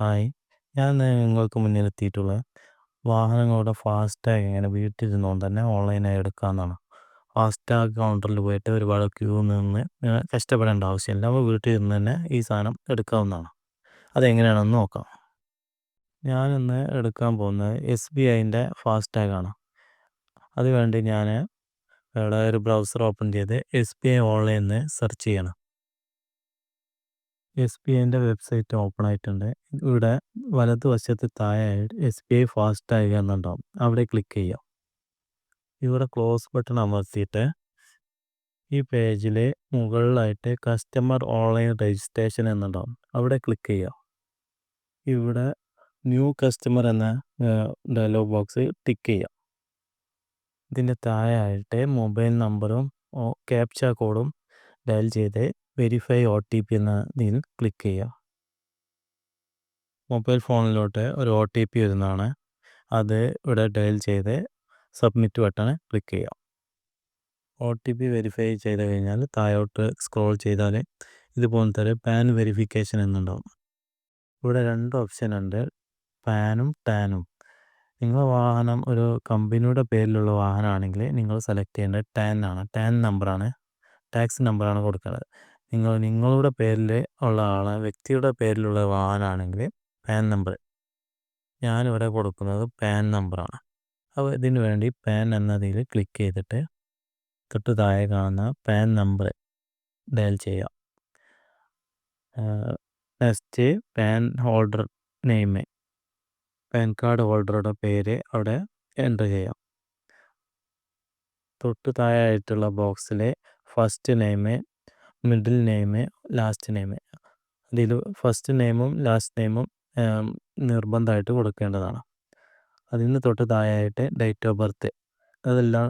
Hi. ഞാൻ നിങ്ങൾക്ക് മുന്നിൽ എത്തിയിട്ടുള്ളത് വാഹനങ്ങളുടെ ഫാസ്ടാഗ് എങ്ങനെ വീട്ടിലിരുന്നുകൊണ്ട് തന്നെ ഓൺലൈനായി എടുക്കാമെന്നാണ് ഫാസ്ടാഗ് കൗണ്ടറിൽ പോയിട്ട് ഒരുപാട് ക്യൂ നിന്ന് കഷ്ടപ്പെടേണ്ട ആവശ്യമില്ല. അപ്പോൾ വീട്ടിൽ ഇരുന്ന് തന്നെ ഈ സാധനം എടുക്കാവുന്നതാണ്. അതെങ്ങനെയാണെന്ന് നോക്കാം. ഞാനിന്ന് എടുക്കാൻ പോകുന്നത് എസ് ബി ഐന്റെ ഫാസ്ടാഗാണ് അതുവേണ്ടി ഞാൻ ഇവിടെ ഒരു ബ്രൗസർ ഓപ്പൺ ചെയ്ത് എസ് ബി ഐ ഓൺലൈനിൽ സെർച്ച് ചെയ്യണം. എസ് ബി ഐന്റെ വെബ്സൈറ്റ് ഓപ്പൺ ആയിട്ടുണ്ട്. ഇവിടെ വലതുവശത്ത് താഴെയായിട്ട് എസ് ബി ഐ ഫാസ്റ്റ് ആയി എന്നുണ്ടാവും. അവിടെ ക്ലിക്ക് ചെയ്യാം. ഇവിടെ ക്ലോസ് ബട്ടൺ അമർത്തിയിട്ട് ഈ പേജിൽ മുകളിലായിട്ട് കസ്റ്റമർ ഓൺലൈൻ രജിസ്ട്രേഷൻ എന്നുണ്ടാവും. അവിടെ ക്ലിക്ക് ചെയ്യാം. ഇവിടെ ന്യൂ കസ്റ്റമർ എന്ന ഡയലോഗ് ബോക്സ് ടിക്ക് ചെയ്യാം. ഇതിന്റെ താഴെയായിട്ട് മൊബൈൽ നമ്പറും ക്യാപ്ച കോഡും ഡയൽ ചെയ്ത് വെരിഫൈ ഒ ടി പി എന്നതിൽ ക്ലിക്ക് ചെയ്യുക. മൊബൈൽ ഫോണിലോട്ട് ഒരു ഒ ടി പി വരുന്നതാണ്. അത് ഇവിടെ ഡയൽ ചെയ്ത് സബ്മിറ്റ് ബട്ടൺ ക്ലിക്ക് ചെയ്യുക. ഒ ടി പി വെരിഫൈ ചെയ്ത് കഴിഞ്ഞാൽ താഴോട്ട് സ്ക്രോൾ ചെയ്താൽ ഇതുപോലത്തെ ഒരു പാൻ വെരിഫിക്കേഷൻ എന്നുണ്ടാവും. ഇവിടെ രണ്ട് ഓപ്ഷൻ ഉണ്ട്. പാനും ടാനും നിങ്ങളുടെ വാഹനം ഒരു കമ്പനിയുടെ പേരിലുള്ള വാഹനമാണെങ്കിൽ നിങ്ങൾ സെലക്ട് ചെയ്യേണ്ടത് ടാൻ ആണ്. ടാൻ നമ്പറാണ് ടാക്സ് നമ്പറാണ് കൊടുക്കേണ്ടത്. നിങ്ങൾ നിങ്ങളുടെ പേരിൽ ഉള്ള ആളെ വ്യക്തിയുടെ പേരിലുള്ള വാഹനമാണെങ്കിൽ പാൻ നമ്പർ ഞാനിവിടെ കൊടുക്കുന്നത് പാൻ നമ്പറാണ്. അപ്പോൾ ഇതിന് വേണ്ടി പാൻ എന്നതിൽ ക്ലിക്ക് ചെയ്തിട്ട് തൊട്ട് താഴെ കാണുന്ന പാൻ നമ്പർ ഡയൽ ചെയ്യാം next PAN holder name. PAN card ഹോൾഡറുടെ പേര് അവിടെ എന്റർ ചെയ്യാം. തൊട്ട് താഴെ ആയിട്ടുള്ള ബോക്സിലെ first name middle name last name അതിൽ ഫസ്റ്റ് നെയിമും ലാസ്റ്റ് നെയിമും നിർബന്ധമായിട്ട് കൊടുക്കേണ്ടതാണ്. അതിന് തൊട്ട് താഴെയായിട്ട് ഡേറ്റ് ഓഫ് ബർത്ത് അതെല്ലാം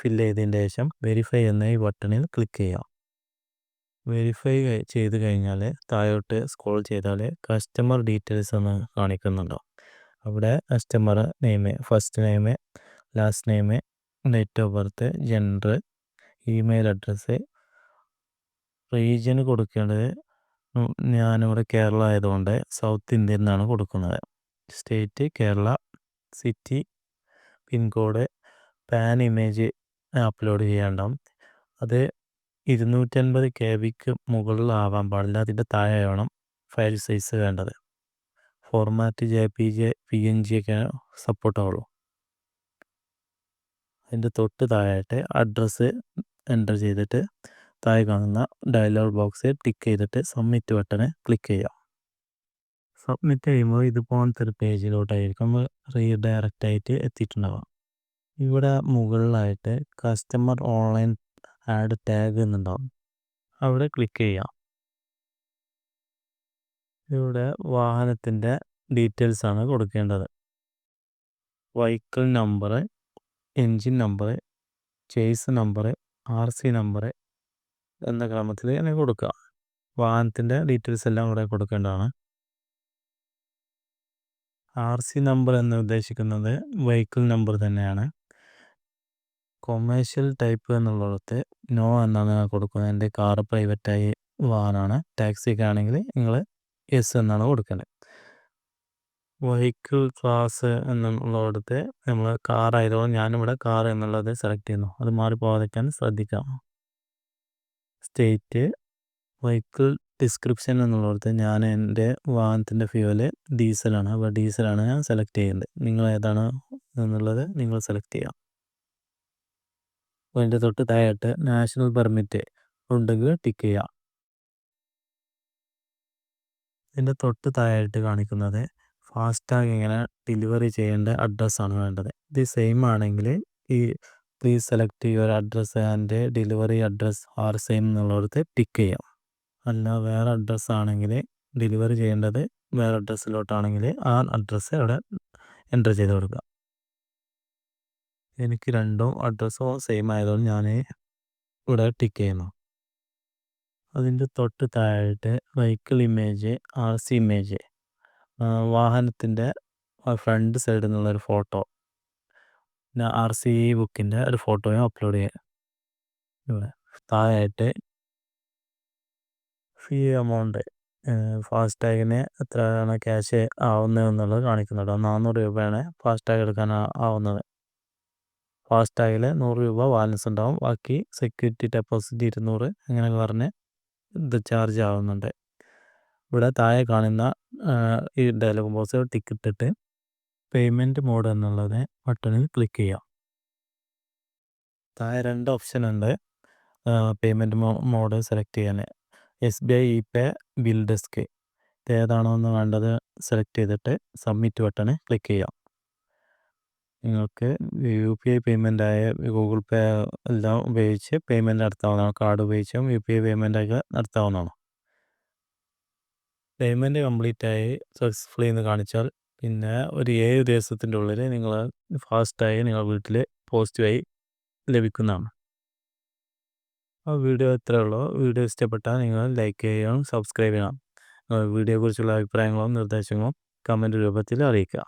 ഫില്ല് ചെയ്തതിന് ശേഷം വെരിഫൈ എന്ന ഈ ബട്ടണിൽ ക്ലിക്ക് ചെയ്യാം വെരിഫൈ ചെയ്ത് കഴിഞ്ഞാൽ താഴോട്ട് സ്ക്രോൾ ചെയ്താൽ കസ്റ്റമർ ഡീറ്റെയിൽസ് എന്ന് കാണിക്കുന്നുണ്ടോ. അവിടെ customer name first name last name date of birth gender email address region കൊടുക്കേണ്ടത് ഞാനിവിടെ കേരള ആയതുകൊണ്ട് സൗത്ത് ഇന്ത്യയിൽ നിന്നാണ് കൊടുക്കുന്നത്. State Kerala city pin code PAN image upload ചെയ്യേണ്ടാവും അത് ഇരുന്നൂറ്റൻപത് കെ ബിക്ക് മുകളിലാവാൻ പാടില്ല. അതിന്റെ താഴെ വേണം ഫയൽ സൈസ് വേണ്ടത്. Format J P J P N G ഒക്കെ സപ്പോർട്ടാവുള്ളൂ അതിന്റെ തൊട്ട് താഴെയായിട്ട് അഡ്രസ്സ് എന്റർ ചെയ്തിട്ട് താഴെ കാണുന്ന ഡയലോഗ് ബോക്സിൽ ടിക്ക് ചെയ്തിട്ട് സബ്മിറ്റ് ബട്ടണ് ക്ലിക്ക് ചെയ്യാം സബ്മിറ്റ് ചെയ്യുമ്പോൾ ഇതുപോലത്തെ ഒരു പേജിലോട്ടായിരിക്കും റീഡയറക്റ്റ് ആയിട്ട് എത്തിയിട്ടുണ്ടാവുക. ഇവിടെ മുകളിലായിട്ട് കസ്റ്റമർ ഓൺലൈൻ ആഡ് ടാഗ് എന്നുണ്ടാവും. അവിടെ ക്ലിക്ക് ചെയ്യാം ഇവിടെ വാഹനത്തിന്റെ ഡീറ്റെയിൽസ് ആണ് കൊടുക്കേണ്ടത്. Vehicle number engine number chassis number R C number എന്ന ക്രമത്തിൽ തന്നെ കൊടുക്കുക. വാഹനത്തിന്റെ ഡീറ്റെയിൽസ് എല്ലാം ഇവിടെ കൊടുക്കേണ്ടതാണ്. ആർ സി നമ്പർ എന്ന് ഉദ്ദേശിക്കുന്നത് വെഹിക്കിൾ നമ്പർ തന്നെയാണ്. കൊമേഴ്ഷ്യൽ ടൈപ്പ് എന്നുള്ളിടത്ത് നോ എന്നാണ് കൊടുക്കുന്നത് എന്റെ കാർ പ്രൈവറ്റായി വാഹനമാണ്. ടാക്സിയൊക്കെ ആണെങ്കിൽ നിങ്ങൾ എസ് എന്നാണ് കൊടുക്കേണ്ടത്. വെഹിക്കിൾ ക്ലാസ് എന്നുള്ളിടത്ത് നമ്മൾ കാർ ആയതുകൊണ്ട് ഞാനിവിടെ കാർ എന്നുള്ളത് സെലക്ട് ചെയ്യുന്നു. അത് മാറിപ്പോകാതിരിക്കാൻ ശ്രദ്ധിക്കാം. സ്റ്റേറ്റ് വെഹിക്കിൾ ഡിസ്ക്രിപ്ഷൻ എന്നുള്ളിടത്ത് ഞാൻ എന്റെ വാഹനത്തിന്റെ ഫ്യൂവൽ ഡീസലാണ് അപ്പോൾ ഡീസലാണ് ഞാൻ സെലക്ട് ചെയ്യുന്നത്. നിങ്ങൾ ഏതാണ് എന്നുള്ളത് നിങ്ങൾ സെലക്ട് ചെയ്യാം. അതിന്റെ തൊട്ട് താഴെയായിട്ട് നാഷണൽ പെർമിറ്റ് ഉണ്ടെങ്കിൽ ടിക്ക് ചെയ്യാം. ഇതിന്റെ തൊട്ട് താഴെയായിട്ട് കാണിക്കുന്നത് ഫാസ്റ്റാഗ് ഇങ്ങനെ ഡെലിവറി ചെയ്യേണ്ട അഡ്രസ്സാണ് വേണ്ടത്. ഇത് സെയിം ആണെങ്കിൽ ഈ please select your address and delivery address are same എന്നുള്ളിടത്ത് ടിക്ക് ചെയ്യാം. അല്ല വേറെ അഡ്രസ്സ് ആണെങ്കിൽ ഡെലിവറി ചെയ്യേണ്ടത് വേറെ അഡ്രസ്സിലോട്ടാണെങ്കിൽ ആ അഡ്രസ്സ് അവിടെ എന്റർ ചെയ്ത് കൊടുക്കുക. എനിക്ക് രണ്ടും അഡ്രസ്സും സെയിം ആയതുകൊണ്ട് ഞാൻ ഇവിടെ ടിക്ക് ചെയ്യുന്നു. അതിന്റെ തൊട്ട് താഴെയായിട്ട് vehicle image R C image വാഹനത്തിന്റെ ഫ്രണ്ട് സൈഡിൽ നിന്നുള്ളൊരു ഫോട്ടോ പിന്നെ ആർ സി ബുക്കിന്റെ ഒരു ഫോട്ടോയും അപ്ലോഡ് ചെയ്യാം. ഇവിടെ താഴെയായിട്ട് ഫീ എമൗണ്ട് ഫാസ്ടാഗിന് എത്രയാണ് ക്യാഷ് ആവുന്നത് എന്നുള്ളത് കാണിക്കുന്നുണ്ട്. നാന്നൂറ് രൂപയാണ് ഫാസ്ടാഗ് എടുക്കാൻ ആവുന്നത്. ഫാസ്ടാഗിൽ നൂറ് രൂപ ബാലൻസ് ഉണ്ടാവും. ബാക്കി സെക്യൂരിറ്റി ഡെപ്പോസിറ്റ് ഇരുന്നൂറ് അങ്ങനെ പറഞ്ഞ് ഇത് ചാർജ് ആവുന്നുണ്ട്. ഇവിടെ താഴെ കാണുന്ന ഈ ഡയലോഗ് ബോക്സ് ടിക്ക് ഇട്ടിട്ട് പേയ്മെന്റ് മോഡ് എന്നുള്ളത് ബട്ടണിൽ ക്ലിക്ക് ചെയ്യാം. താഴെ രണ്ട് ഓപ്ഷൻ ഉണ്ട്. പേയ്മെന്റ് മോഡ് സെലക്ട് ചെയ്യാൻ. S B I e pay bill desk. ഇത് ഏതാണോ എന്ന് വേണ്ടത് സെലക്ട് ചെയ്തിട്ട് സബ്മിറ്റ് ബട്ടണ് ക്ലിക്ക് ചെയ്യാം. നിങ്ങൾക്ക് യു പി ഐ പേയ്മെന്റ് ആയ ഗൂഗിൾ പേ എല്ലാം ഉപയോഗിച്ച് പേയ്മെന്റ് നടത്താവുന്നതാണ്. കാർഡ് ഉപയോഗിച്ചും യു പി ഐ പേയ്മെന്റ് ഒക്കെ നടത്താവുന്നതാണ്. പേയ്മെന്റ് കംപ്ലീറ്റ് ആയി സക്സസ്ഫുള്ളി എന്ന് കാണിച്ചാൽ പിന്നെ ഒരു ഏഴ് ദിവസത്തിന്റെ ഉള്ളിൽ നിങ്ങൾ ഫാസ്റ്റായി നിങ്ങളുടെ വീട്ടിൽ പോസിറ്റീവായി ലഭിക്കുന്നതാണ്. ആ വീഡിയോ എത്ര ഉള്ളൂ. വീഡിയോ ഇഷ്ടപ്പെട്ടാൽ നിങ്ങൾ ലൈക്ക് ചെയ്യണം സബ്സ്ക്രൈബ് ചെയ്യണം. വീഡിയോയെക്കുറിച്ചുള്ള അഭിപ്രായങ്ങളും നിർദ്ദേശങ്ങളും കമന്റ് രൂപത്തിൽ അറിയിക്കുക.